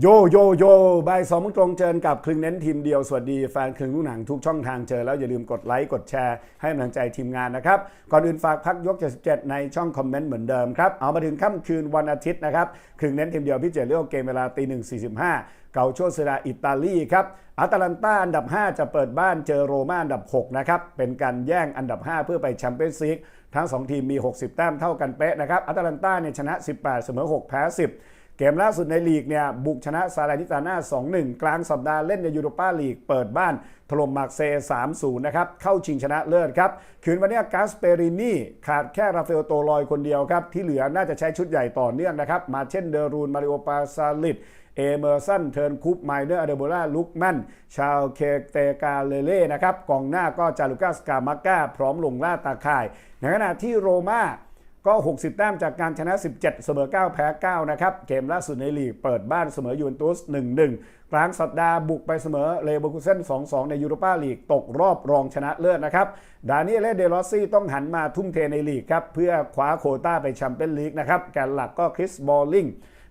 โยโยโยบายสองมงตรงเจอกับคลึงเน้นทีมเดียว สวัสดีแฟนคลึงลูกหนังทุกช่องทางเจอแล้วอย่าลืมกดไลค์กดแชร์ให้กำลังใจทีมงานนะครับ ก่อนอื่นฝากพักยก 77 ในช่องคอมเมนต์เหมือนเดิมครับ เอามาถึงค่ำคืนวันอาทิตย์นะครับคลึงเน้นทีมเดียวพี่เจเรียกเกมเวลาตีหนึ่งสี่สิบห้าเกาโชเซราอิตาลีครับอาตาลันต้าอันดับ 5 จะเปิดบ้านเจอโรม่าอันดับ 6 นะครับ เป็นการแย่งอันดับ 5 เพื่อไปแชมเปี้ยนส์ลีกทั้ง 2 ทีมมี 60 แต้มเท่ากันเป๊ะนะครับอาตาลันตาเนี่ยชนะ 18 เสมอ 6 แพ้ 10 เกมล่าสุดในลีกเนี่ยบุกชนะซาลานิตาน่า 2-1 กลางสัปดาห์เล่นในยูโรปาลีกเปิดบ้านถล่มมาร์กเซย์3-0 นะครับ เข้าชิงชนะเลิศครับ คืนวันนี้กาสเปรินีขาดแค่ราฟาเอลโตลอยคนเดียวครับ ที่เหลือน่าจะใช้ชุดใหญ่ต่อเนื่องนะครับ มาเช่นเดรูน มาริโอปาซาลิดเอเมอร์สัน เทิร์นคุปไมเนอร์อเดโบราลุกแมนชาวเคเตกาเลเล่นะครับกองหน้าก็จารุกัสกามาก้าพร้อมลงล่าตาข่าย ในขณะที่โรม่า ก็ 60 แต้มจากการชนะ 17 เสมอ 9 แพ้ 9 นะครับ เกมล่าสุดในลีกเปิดบ้านเสมอยูเวนตุส 1-1 กลางสัปดาห์บุกไปเสมอเลเวอร์คูเซน2-2 ในยูโรปาลีกตกรอบรองชนะเลิศนะครับ ดานิเอเลเดลอสซี่ต้องหันมาทุ่มเทในลีกครับ เพื่อคว้าโคต้าไปแชมเปี้ยนลีกนะครับ แกนหลักก็คริสบอลลิง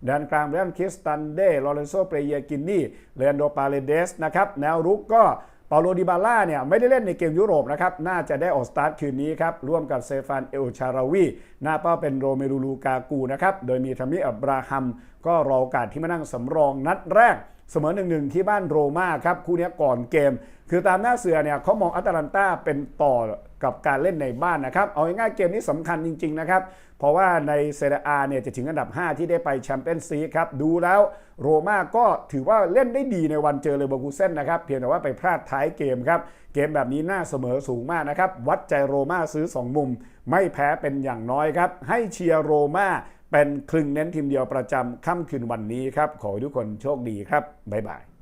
แดนกลางเรอันคริสตันเดลอเรนโซเปรเยกินนี่เลนโดปาเลเดสนะครับ แนวรุกก็ เปาโลดิบาล่าเนี่ยไม่ได้เล่นในเกมยุโรปนะครับ น่าจะได้ออกสตาร์ทคืนนี้ครับ ร่วมกับเซฟานเอลชาราวี หน้าเป้าเป็นโรเมรูลูกากูนะครับ โดยมีทามิอับราฮัม ก็รอโอกาสที่มานั่งสำรองนัดแรก เสมอหนึ่งหนึ่งที่บ้านโรม่าครับคู่นี้ก่อนเกม คือตามหน้าเสือเนี่ยเขามองอัตแลนตาเป็นต่อกับการเล่นในบ้านนะครับ เอาง่ายๆเกมนี้สำคัญจริง ๆ นะครับ เพราะว่าในเซเรียอาเนี่ยจะถึงอันดับ 5 ที่ได้ไปแชมเปี้ยนส์ลีครับ ดูแล้วโรม่าก็ถือว่าเล่นได้ดีในวันเจอเลเวอร์คูเซ่นนะครับ เพียงแต่ว่าไปพลาดท้ายเกมครับ เกมแบบนี้น่าเสมอสูงมากนะครับ วัดใจโรม่าซื้อ 2 มุม ไม่แพ้เป็นอย่างน้อยครับ ให้เชียร์โรม่า เป็นคลึงเน้นทีมเดียวประจำค่ำคืนวันนี้ครับ ขอให้ทุกคนโชคดีครับ บ๊ายบาย